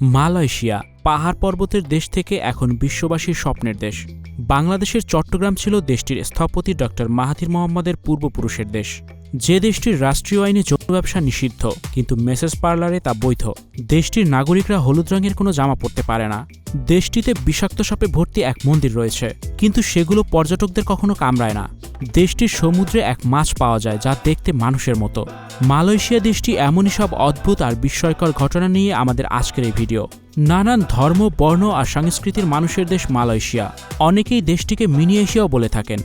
Malaysia পাহাড় পর্বতের দেশ থেকে এখন বিশ্ববাসীর স্বপ্নের দেশ। বাংলাদেশের চট্টগ্রাম ছিল দেশটির স্থপতি ড. মাহাথির মোহাম্মদের পূর্বপুরুষের দেশ। যে দেশটির রাষ্ট্রীয় আইনে যৌন ব্যবসা নিষিদ্ধ, কিন্তু মেসেজ পার্লারে তা বৈধ। দেশটির নাগরিকরা হলুদ রঙের কোনো জামা পরতে পারে না। দেশটিতে বিষাক্ত সাপে ভর্তি এক মন্দির রয়েছে, কিন্তু সেগুলো পর্যটকদের কখনো কামড়ায় না। দেশটির সমুদ্রে এক মাছ পাওয়া যায় যা দেখতে মানুষের মতো। মালয়েশিয়া দেশটি এমনই সব অদ্ভুত আর বিস্ময়কর ঘটনা নিয়ে আমাদের আজকের এই ভিডিও। নানান ধর্ম, বর্ণ আর সংস্কৃতির মানুষের দেশ মালয়েশিয়া। অনেকেই দেশটিকে মিনি এশিয়াও বলে থাকেন।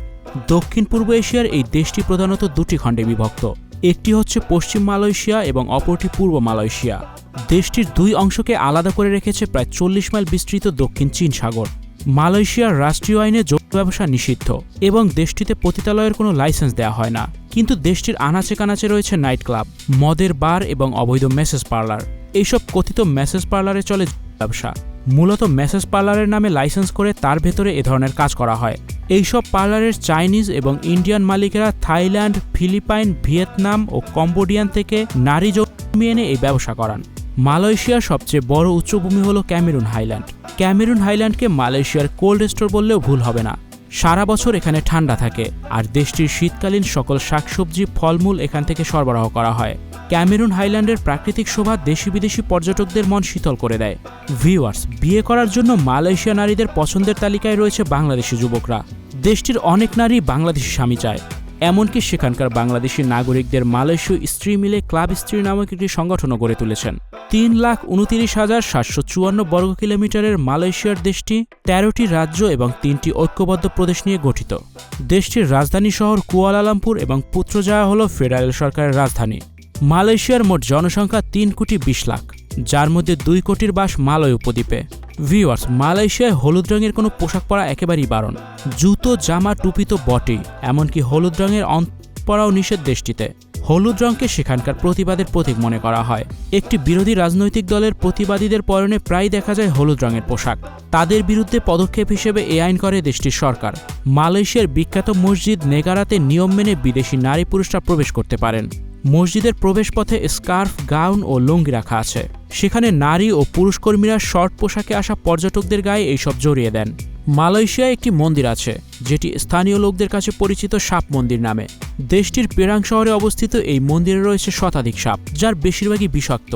দক্ষিণ পূর্ব এশিয়ার এই দেশটি প্রধানত দুটি খণ্ডে বিভক্ত। একটি হচ্ছে পশ্চিম মালয়েশিয়া এবং অপরটি পূর্ব মালয়েশিয়া। দেশটির দুই অংশকে আলাদা করে রেখেছে প্রায় চল্লিশ মাইল বিস্তৃত দক্ষিণ চীন সাগর। মালয়েশিয়ার রাষ্ট্রীয় আইনে যৌন ব্যবসা নিষিদ্ধ এবং দেশটিতে পতিতালয়ের কোনো লাইসেন্স দেওয়া হয় না। কিন্তু দেশটির আনাচে কানাচে রয়েছে নাইট ক্লাব, মদের বার এবং অবৈধ মেসেজ পার্লার। এইসব কথিত মেসেজ পার্লারে চলে ব্যবসা। মূলত মেসেজ পার্লারের নামে লাইসেন্স করে তার ভেতরে এ ধরনের কাজ করা হয়। এইসব পার্লারের চাইনিজ এবং ইন্ডিয়ান মালিকেরা থাইল্যান্ড, ফিলিপাইন, ভিয়েতনাম ও কম্বোডিয়ান থেকে নারী জমি এনে এই ব্যবসা করান। মালয়েশিয়ার সবচেয়ে বড় উচ্চভূমি হল ক্যামেরুন হাইল্যান্ড। ক্যামেরুন হাইল্যান্ডকে মালয়েশিয়ার কোল্ড স্টোর বললেও ভুল হবে না। সারা বছর এখানে ঠান্ডা থাকে, আর দেশটির শীতকালীন সকল শাকসবজি, ফলমূল এখান থেকে সরবরাহ করা হয়। ক্যামেরুন হাইল্যান্ডের প্রাকৃতিক শোভা দেশি বিদেশি পর্যটকদের মন শীতল করে দেয়। ভিউয়ার্স, বিয়ে করার জন্য মালয়েশিয়া নারীদের পছন্দের তালিকায় রয়েছে বাংলাদেশি যুবকরা। দেশটির অনেক নারী বাংলাদেশি স্বামী চায়। এমনকি সেখানকার বাংলাদেশি নাগরিকদের মালয়েশীয় স্ত্রী মিলে ক্লাব স্ত্রী নামক একটি সংগঠনও গড়ে তুলেছেন। তিন লাখ উনতিরিশ হাজার সাতশো চুয়ান্ন বর্গ কিলোমিটারের মালয়েশিয়ার দেশটি তেরোটি রাজ্য এবং তিনটি ঐক্যবদ্ধ প্রদেশ নিয়ে গঠিত। দেশটির রাজধানী শহর কুয়ালালামপুর এবং পুত্রজায়া হল ফেডারেল সরকারের রাজধানী। মালয়েশিয়ার মোট জনসংখ্যা তিন কোটি বিশ লাখ, যার মধ্যে দুই কোটির বাস মালয় উপদ্বীপে। ভিউয়ার্স মালয়েশিয়ায় হলুদ রঙের কোনো পোশাক পরা একেবারেই বারণ। জুতো, জামা, টুপি তো বটেই, এমনকি হলুদ রঙের পরাও নিষেধ দেশটিতে। হলুদ রঙকে সেখানকার প্রতিবাদের প্রতীক মনে করা হয়। একটি বিরোধী রাজনৈতিক দলের প্রতিবাদীদের পরনে প্রায় দেখা যায় হলুদ রঙের পোশাক। তাদের বিরুদ্ধে পদক্ষেপ হিসেবে এ আইন করে দেশটির সরকার। মালয়েশিয়ার বিখ্যাত মসজিদ নেগারাতে নিয়ম মেনে বিদেশি নারী পুরুষরা প্রবেশ করতে পারেন। মসজিদের প্রবেশপথে স্কার্ফ, গাউন ও লুঙ্গি রাখা আছে। সেখানে নারী ও পুরুষ কর্মীরা শর্ট পোশাকে আসা পর্যটকদের গায়ে এইসব জড়িয়ে দেন। মালয়েশিয়ায় একটি মন্দির আছে, যেটি স্থানীয় লোকদের কাছে পরিচিত সাপ মন্দির নামে। দেশটির পেরাং শহরে অবস্থিত এই মন্দিরে রয়েছে শতাধিক সাপ, যার বেশিরভাগই বিষাক্ত।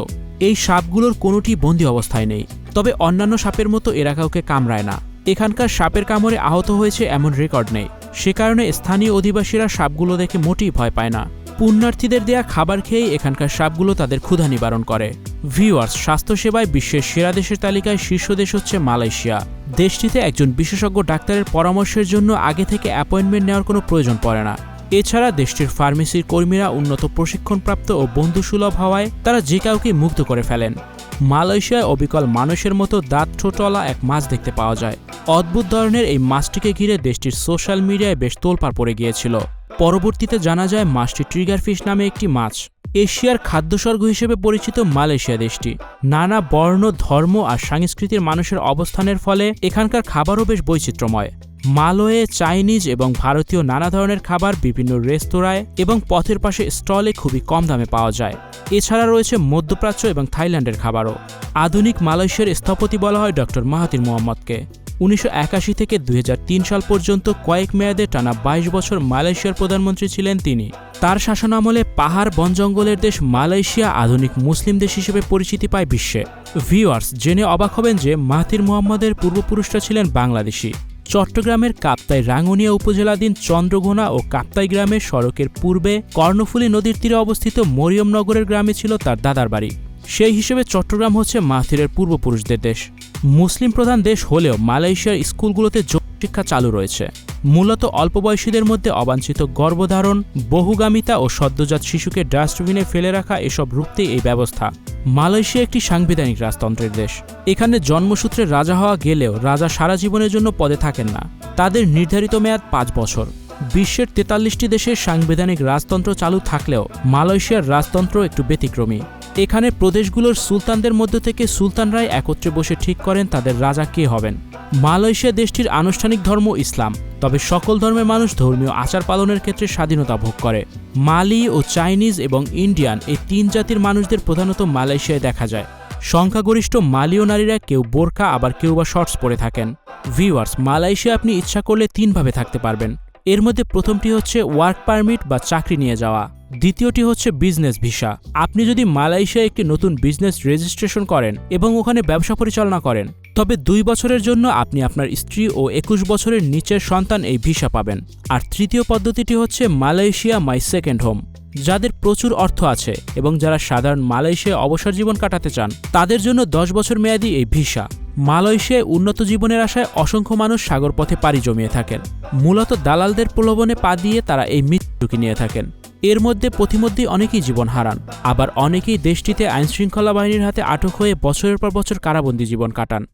এই সাপগুলোর কোনোটি বন্দি অবস্থায় নেই, তবে অন্যান্য সাপের মতো এরা কাউকে কামড়ায় না। এখানকার সাপের কামড়ে আহত হয়েছে এমন রেকর্ড নেই। সে কারণে স্থানীয় অধিবাসীরা সাপগুলো দেখে মোটেই ভয় পায় না। পুণ্যার্থীদের দেয়া খাবার খেয়েই এখানকার সাপগুলো তাদের ক্ষুধা নিবারণ করে। ভিউয়ার্স, স্বাস্থ্যসেবায় বিশ্বের সেরা দেশের তালিকায় শীর্ষ দেশ হচ্ছে মালয়েশিয়া। দেশটিতে একজন বিশেষজ্ঞ ডাক্তারের পরামর্শের জন্য আগে থেকে অ্যাপয়েন্টমেন্ট নেওয়ার কোনো প্রয়োজন পড়ে না। এছাড়া দেশটির ফার্মেসির কর্মীরা উন্নত প্রশিক্ষণপ্রাপ্ত ও বন্ধুসুলভ হওয়ায় তারা যে কাউকে মুগ্ধ করে ফেলেন। মালয়েশিয়ায় অবিকল মানুষের মতো দাঁত ঠোঁটওয়ালা এক মাছ দেখতে পাওয়া যায়। অদ্ভুত ধরনের এই মাছটিকে ঘিরে দেশটির সোশ্যাল মিডিয়ায় বেশ তোলপাড় পড়ে গিয়েছিল। পরবর্তীতে জানা যায় মাছটি ট্রিগার ফিশ নামে একটি মাছ। এশিয়ার খাদ্যস্বর্গ হিসেবে পরিচিত মালয়েশিয়া দেশটি। নানা বর্ণ, ধর্ম আর সংস্কৃতির মানুষের অবস্থানের ফলে এখানকার খাবারও বেশ বৈচিত্র্যময়। মালয়ে চাইনিজ এবং ভারতীয় নানা ধরনের খাবার বিভিন্ন রেস্তোরাঁয় এবং পথের পাশে স্টলে খুবই কম দামে পাওয়া যায়। এছাড়া রয়েছে মধ্যপ্রাচ্য এবং থাইল্যান্ডের খাবারও। আধুনিক মালয়েশিয়ার স্থপতি বলা হয় ডক্টর মাহাতির মোহাম্মদকে। উনিশশো একাশি থেকে দুই হাজার তিন সাল পর্যন্ত কয়েক মেয়াদে টানা ২২ বছর মালয়েশিয়ার প্রধানমন্ত্রী ছিলেন তিনি। তার শাসনামলে পাহাড়, বন জঙ্গলের দেশ মালয়েশিয়া আধুনিক মুসলিম দেশ হিসেবে পরিচিতি পায় বিশ্বে। ভিউয়ার্স, জেনে অবাক হবেন যে মাহাতির মোহাম্মদের পূর্বপুরুষরা ছিলেন বাংলাদেশি। চট্টগ্রামের কাপ্তাই রাঙ্গুনিয়া উপজেলাধীন চন্দ্রঘোনা ও কাপ্তাই গ্রামের সড়কের পূর্বে কর্ণফুলী নদীর তীরে অবস্থিত মরিয়মনগরের গ্রামে ছিল তার দাদার বাড়ি। সেই হিসেবে চট্টগ্রাম হচ্ছে মাহাথিরের পূর্বপুরুষদের দেশ। মুসলিম প্রধান দেশ হলেও মালয়েশিয়ার স্কুলগুলোতে শিক্ষা চালু রয়েছে। মূলত অল্প বয়সীদের মধ্যে অবাঞ্ছিত গর্ভধারণ, বহুগামিতা ও সদ্যজাত শিশুকে ডাস্টবিনে ফেলে রাখা এসব রুখতে এই ব্যবস্থা। মালয়েশিয়া একটি সাংবিধানিক রাজতন্ত্রের দেশ। এখানে জন্মসূত্রে রাজা হওয়া গেলেও রাজা সারা জীবনের জন্য পদে থাকেন না। তাদের নির্ধারিত মেয়াদ পাঁচ বছর। বিশ্বের তেতাল্লিশটি দেশের সাংবিধানিক রাজতন্ত্র চালু থাকলেও মালয়েশিয়ার রাজতন্ত্র একটু ব্যতিক্রমী। এখানে প্রদেশগুলোর সুলতানদের মধ্য থেকে সুলতানরাই একত্রে বসে ঠিক করেন তাদের রাজা কে হবেন। মালয়েশিয়া দেশটির আনুষ্ঠানিক ধর্ম ইসলাম, তবে সকল ধর্মের মানুষ ধর্মীয় আচার পালনের ক্ষেত্রে স্বাধীনতা ভোগ করে। মালি ও চাইনিজ এবং ইন্ডিয়ান এই তিন জাতির মানুষদের প্রধানত মালয়েশিয়ায় দেখা যায়। সংখ্যাগরিষ্ঠ মালীয় নারীরা কেউ বোরকা আবার কেউ বা শর্টস পরে থাকেন। ভিউয়ার্স, মালয়েশিয়া আপনি ইচ্ছা করলে তিনভাবে থাকতে পারবেন। এর মধ্যে প্রথমটি হচ্ছে ওয়ার্ক পারমিট বা চাকরি নিয়ে যাওয়া। দ্বিতীয়টি হচ্ছে বিজনেস ভিসা আপনি যদি মালয়েশিয়ায় একটি নতুন বিজনেস রেজিস্ট্রেশন করেন এবং ওখানে ব্যবসা পরিচালনা করেন, তবে দুই বছরের জন্য আপনি আপনার স্ত্রী ও একুশ বছরের নিচের সন্তান এই ভিসা পাবেন। আর তৃতীয় পদ্ধতিটি হচ্ছে মালয়েশিয়া মাই সেকেন্ড হোম যাদের প্রচুর অর্থ আছে এবং যারা সাধারণ মালয়েশিয়ায় অবসর জীবন কাটাতে চান, তাদের জন্য দশ বছর মেয়াদী এই ভিসা মালয়েশিয়ায় উন্নত জীবনের আশায় অসংখ্য মানুষ সাগরপথে পাড়ি জমিয়ে থাকেন। মূলত দালালদের প্রলোভনে পা দিয়ে তারা এই মৃত্যুকে নিয়ে থাকেন। এর মধ্যে প্রতিমধ্যেই অনেকেই জীবন হারান। আবার অনেকেই দেশটিতে আইনশৃঙ্খলা বাহিনীর হাতে আটক হয়ে বছরের পর বছর কারাবন্দী জীবন কাটান।